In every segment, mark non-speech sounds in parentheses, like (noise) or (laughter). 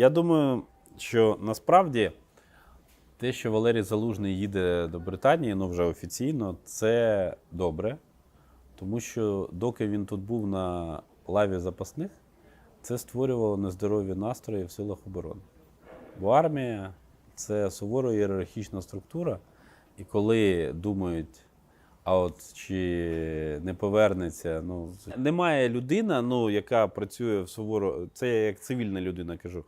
Я думаю, що насправді те, що Валерій Залужний їде до Британії, ну вже офіційно, це добре. Тому що доки він тут був на лаві запасних, це створювало нездорові настрої в силах оборони. Бо армія це суворо ієрархічна структура, і коли думають, а от чи не повернеться, ну немає людина, ну яка працює в суворо, це я як цивільна людина кажу,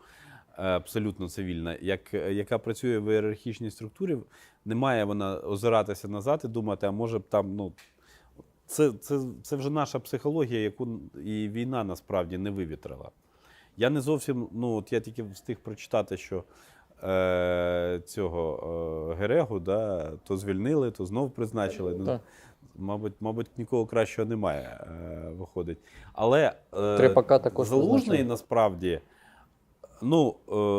абсолютно цивільна, як, яка працює в ієрархічній структурі, не має вона озиратися назад і думати, а може б там, ну. Це, це, це вже наша психологія, яку і війна насправді не вивітрила. Я не зовсім, ну от я тільки встиг прочитати, що е, цього е, Герегу, да, то звільнили, то знов призначили. Ну, мабуть, мабуть, нікого кращого немає, е, виходить. Але е, залужний насправді. Ну,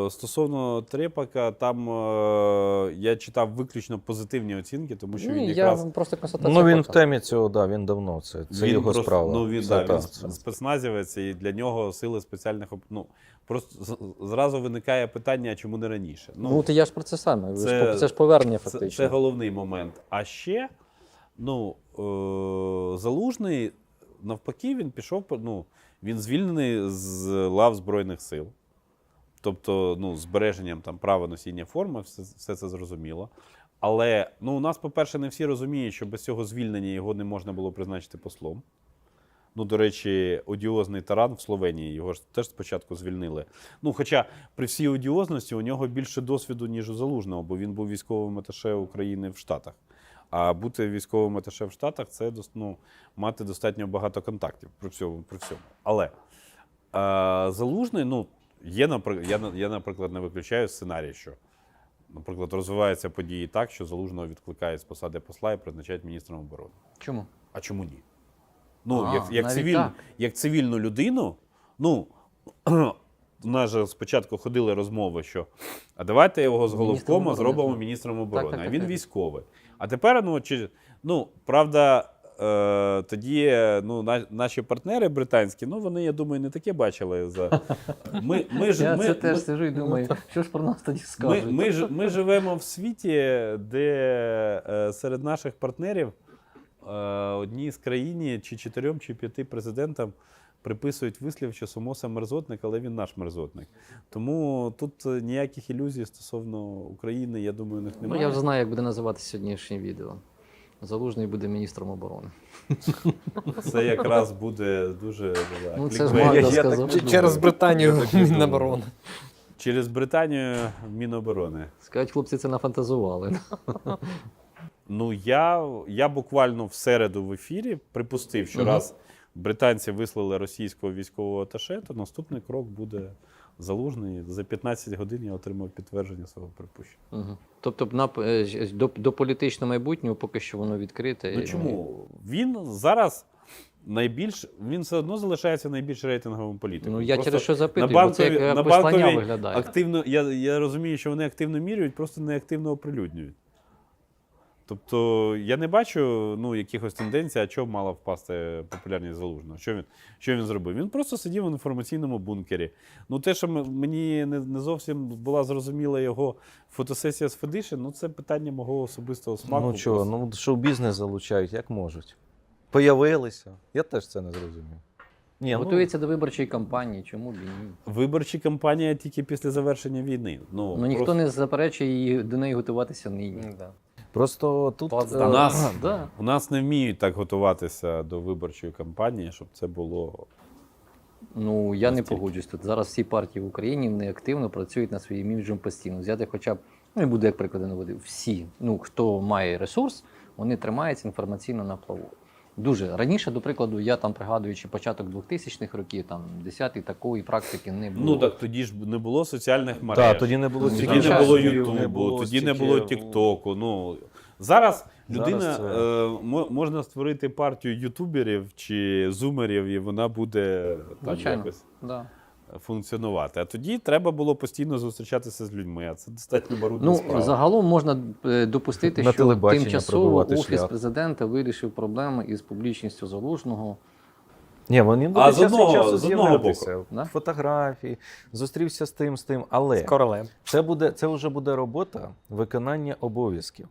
е, стосовно Трепака, там е, я читав виключно позитивні оцінки, тому що він якраз я просто констатацію. Ну він в темі цього, да, він давно. Це, це він його просто- справа. Ну, він, да, він спецназівець, і для нього сили спеціальних ну, просто зразу виникає питання, чому не раніше. Ну, от я ж про це саме. Це- це ж повернення Це, фактично. це головний момент. А ще, ну, е, залужний, навпаки, він пішов, ну, він звільнений з лав Збройних сил. Тобто, ну, збереженням там права носіння форми, все, все це зрозуміло. Але ну, у нас, по-перше, не всі розуміють, що без цього звільнення його не можна було призначити послом. Ну, до речі, одіозний таран в Словенії його ж теж спочатку звільнили. Ну, хоча при всій одіозності у нього більше досвіду, ніж у залужного, бо він був військовим аташе України в Штатах. А бути військовим аташе в Штатах це ну, мати достатньо багато контактів при всьому. При всьому. Але е, залужний, ну, є, наприклад, я, я, наприклад, не виключаю сценарій, що, наприклад, розвиваються події так, що залужного відкликають з посади посла і призначають міністром оборони. Чому? А чому ні? Ну, А, як, як, цивільну, як цивільну людину, ну, (clears throat) у нас же спочатку ходили розмови, що а давайте його з головкома зробимо міністром оборони. так, а так, він так. військовий. А тепер, ну, чи, ну правда, е, тоді ну, на, наші партнери британські, ну, вони, я думаю, не таке бачили. За... Ми, ми, ж, Я ми, це ми, теж сижу і думаю, що ж про нас тоді скажуть. ми, ж- ми живемо в світі, де е, серед наших партнерів е, одній з країн чи чотирьом, чи п'яти президентам приписують вислів, що Сомоса мерзотник, але він наш мерзотник. Тому тут е, ніяких ілюзій стосовно України, я думаю, у них Ну, немає. я вже знаю, як буде називатися сьогоднішнє відео. Залужний буде міністром оборони. Це якраз буде дуже да, Ну, це ж Я- я сказав. так- Через Британію. Міноборони. через Британію Міноборони. Скажуть, хлопці це нафантазували. Ну, я, я буквально в середу в ефірі припустив, що Мгм. раз британці вислали російського військового аташе, то наступний крок буде залужний. За 15 годин я отримав підтвердження свого припущення. Угу. Тобто на, е, до, до політичного майбутнього поки що воно відкрите. Ну і, чому? Він зараз найбільш він все одно залишається найбільш рейтинговим політиком. Ну я Просто через що запитую, на бо це як на послання виглядає. активно, я, я розумію, що вони активно міряють, просто не активно оприлюднюють. Тобто я не бачу ну, якихось тенденцій, а чого мала впасти популярність залужного. Що він, що він зробив? Він просто сидів в інформаційному бункері. Ну, те, що мені не, не зовсім була зрозуміла його фотосесія з Федишин, ну це питання мого особистого смаку. Ну чого, ну шоу-бізнес залучають, як можуть. Появилися. Я теж це не зрозумів. Ні, ну, Готується до виборчої кампанії, чому б і ні? Виборчі кампанія тільки після завершення війни. Ну, Ну ніхто просто- не заперечує її до неї готуватися нині. Просто тут у е, Нас- Да. У нас не вміють так готуватися до виборчої кампанії, щоб це було. Ну я не погоджуюсь тут. Зараз всі партії в Україні неактивно працюють над своїм іміджем постійно. Взяти хоча б, ну не буду як приклади наводив, всі, ну хто має ресурс, вони тримаються інформаційно на плаву. Дуже раніше, до прикладу, я там пригадуючи початок 2000-х років, там 10-й такої практики не було. Ну так тоді ж не було соціальних мереж. Так, тоді не було Ну, тоді не було Ютубу, тоді не було Тіктоку. Ну зараз людина Зараз це- е, мо- можна створити партію ютуберів чи зумерів, і вона буде там Звичайно. якось Да. Функціонувати. А тоді треба було постійно зустрічатися з людьми. А це достатньо марудна Ну, справа. загалом можна е, допустити, На що тимчасово офіс шлях. президента вирішив проблеми із публічністю залужного. Ні, вони А з одного- часу з одного боку. Да? Фотографії, зустрівся з тим, з тим. Але З це буде це вже буде робота виконання обов'язків.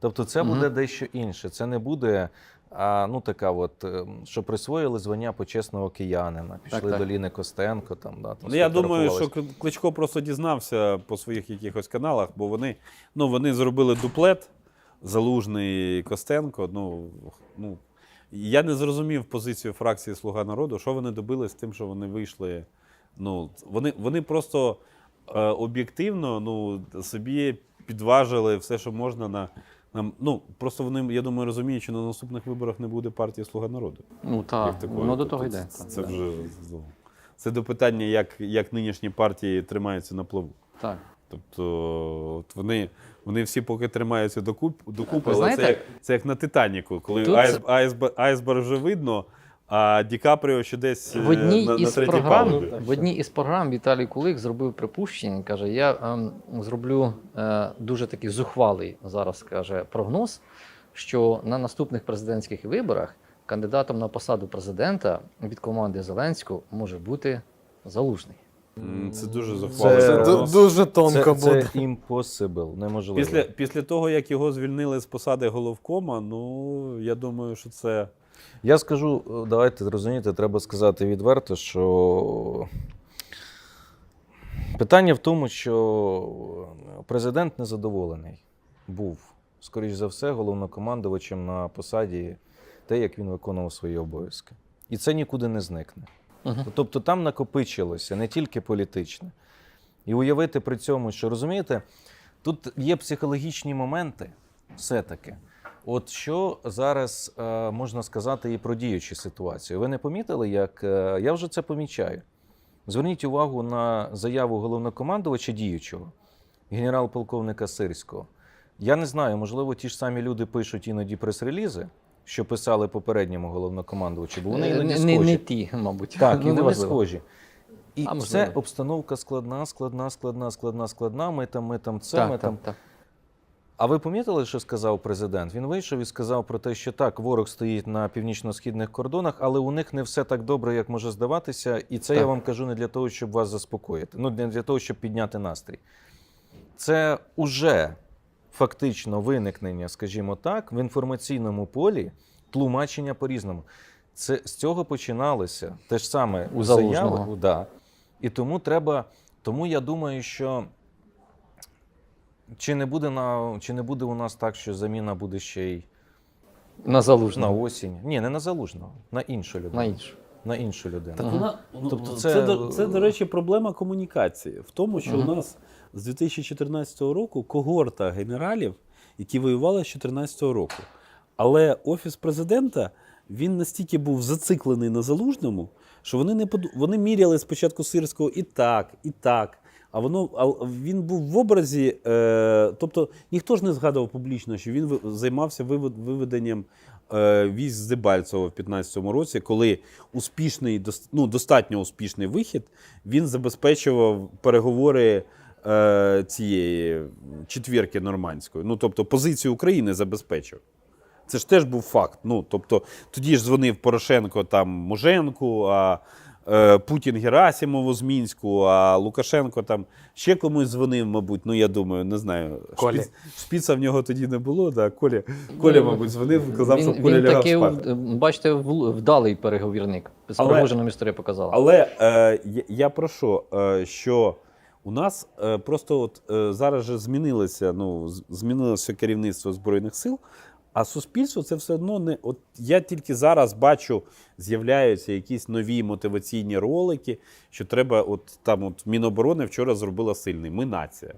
Тобто, це буде дещо інше. Це не буде. А, ну, така от, ем, що присвоїли звання почесного киянина, пішли Так, так. до Ліни Костенко. Там, да, там Ну, я думаю, що Кличко просто дізнався по своїх якихось каналах, бо вони, ну, вони зробили дуплет Залужний Костенко. Ну, ну, я не зрозумів позицію фракції Слуга народу, що вони добились тим, що вони вийшли. Ну, вони, вони просто е, об'єктивно ну, собі підважили все, що можна на. На ну, просто вони, я думаю, розуміють, що на наступних виборах не буде партії Слуга народу. Ну так, воно до Тобто того йде. Це, це вже це до питання, як, як нинішні партії тримаються на плаву. Так. Тобто, от вони, вони всі поки тримаються докуп, докупи, але знаєте, це, як, це як на Титаніку, коли айс, це- айсбер, айсберг вже видно, а Ді Капріо ще десь е, В одній, на, на третій програм, палубі. в одній із програм Віталій Кулик зробив припущення. Каже: я ем, зроблю е, дуже такий зухвалий зараз каже прогноз, що на наступних президентських виборах кандидатом на посаду президента від команди Зеленського може бути залужний. Це дуже Це- захвалено. Це Це- дуже тонко це, буде. Це impossible, неможливо. Після, після того, як його звільнили з посади головкома, ну я думаю, що це. Я скажу, е, давайте розумієте, треба сказати відверто, що питання в тому, що президент незадоволений був, скоріш за все, головнокомандувачем на посаді те, як він виконував свої обов'язки. І це нікуди не зникне. Мгм. Тобто там накопичилося не тільки політичне. І уявити при цьому, що розумієте, тут є психологічні моменти, все-таки. От що зараз е, можна сказати і про діючу ситуацію? Ви не помітили, як е, я вже це помічаю. Зверніть увагу на заяву головнокомандувача діючого, генерал-полковника Сирського. Я не знаю, можливо, ті ж самі люди пишуть іноді прес-релізи, що писали попередньому головнокомандувачу, бо вони Е, іноді схожі. не, не ті, мабуть. Так, і Ну, вони схожі. І А, це обстановка складна, складна, складна, складна, складна. Ми там, ми там це, Так, ми так, там. так. А ви помітили, що сказав президент? Він вийшов і сказав про те, що так, ворог стоїть на північно-східних кордонах, але у них не все так добре, як може здаватися. І це я вам кажу не для того, щоб вас заспокоїти, ну не для того, щоб підняти настрій. Це уже фактично виникнення, скажімо так, в інформаційному полі тлумачення по-різному. Це з цього починалося те ж саме У заяви, Да. І тому треба. Тому я думаю, що чи не буде на чи не буде у нас так, що заміна буде ще й На залужну. на осінь? Ні, не на залужного, на іншу людину. На іншу. На іншу людину. Так вона, ну, Тобто це, це- це, до, це, до речі, проблема комунікації. В тому, що Мгм. у нас з 2014 року когорта генералів, які воювали з 2014 року. Але офіс президента він настільки був зациклений на залужному, що вони не поду... вони міряли спочатку сирського і так, і так. А воно а він був в образі, е, тобто ніхто ж не згадував публічно, що він займався вивед- виведенням е, військ з Дебальцево в 15-му році, коли успішний, ну, достатньо успішний вихід, він забезпечував переговори е, цієї четвірки нормандської. Ну, тобто позицію України забезпечив. Це ж теж був факт. Ну, тобто, тоді ж дзвонив Порошенко там Муженку, а Путін Герасимову з Мінську, а Лукашенко там ще комусь дзвонив, мабуть. Ну, я думаю, не знаю. Колі. Шпіц, шпіца в нього тоді не було. Да. Коля, Коля, мабуть, дзвонив, казав, він, що Коля він лягав такий, спати. бачите, вдалий переговірник. Спроводженому історія показала. Але е, я, я про що? Е, що у нас е, просто от, е, зараз же змінилося, ну, змінилося керівництво Збройних сил, а суспільство це все одно не. От я тільки зараз бачу, з'являються якісь нові мотиваційні ролики, що треба, от там от Міноборони вчора зробила сильний. Ми нація.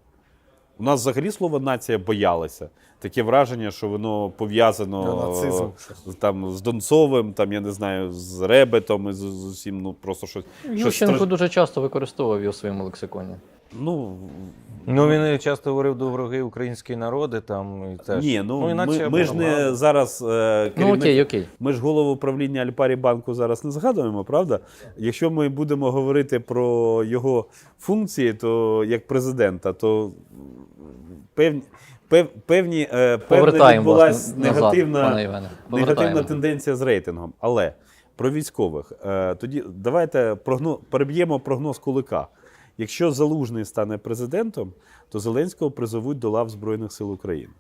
У нас взагалі слово нація боялося. Таке враження, що воно пов'язано Да, е, там, з Донцовим, там, я не знаю, з Ребетом і з, з усім, ну просто щось. щось Ющенко страш- дуже часто використовував його в своєму лексиконі. Ну, Ну він часто говорив до вороги українські народи там і теж. ні, ну, і ми, ми ж не зараз е, Ну окей, окей. ми ж голову управління Альпарі банку зараз не згадуємо, правда? Якщо ми будемо говорити про його функції, то як президента, то певні, певні, е, певна назад, негативна, негативна тенденція з рейтингом. Але Про військових. Е, тоді давайте прогноз, переб'ємо прогноз Кулика. Якщо Залужний стане президентом, то Зеленського призовуть до лав Збройних сил України.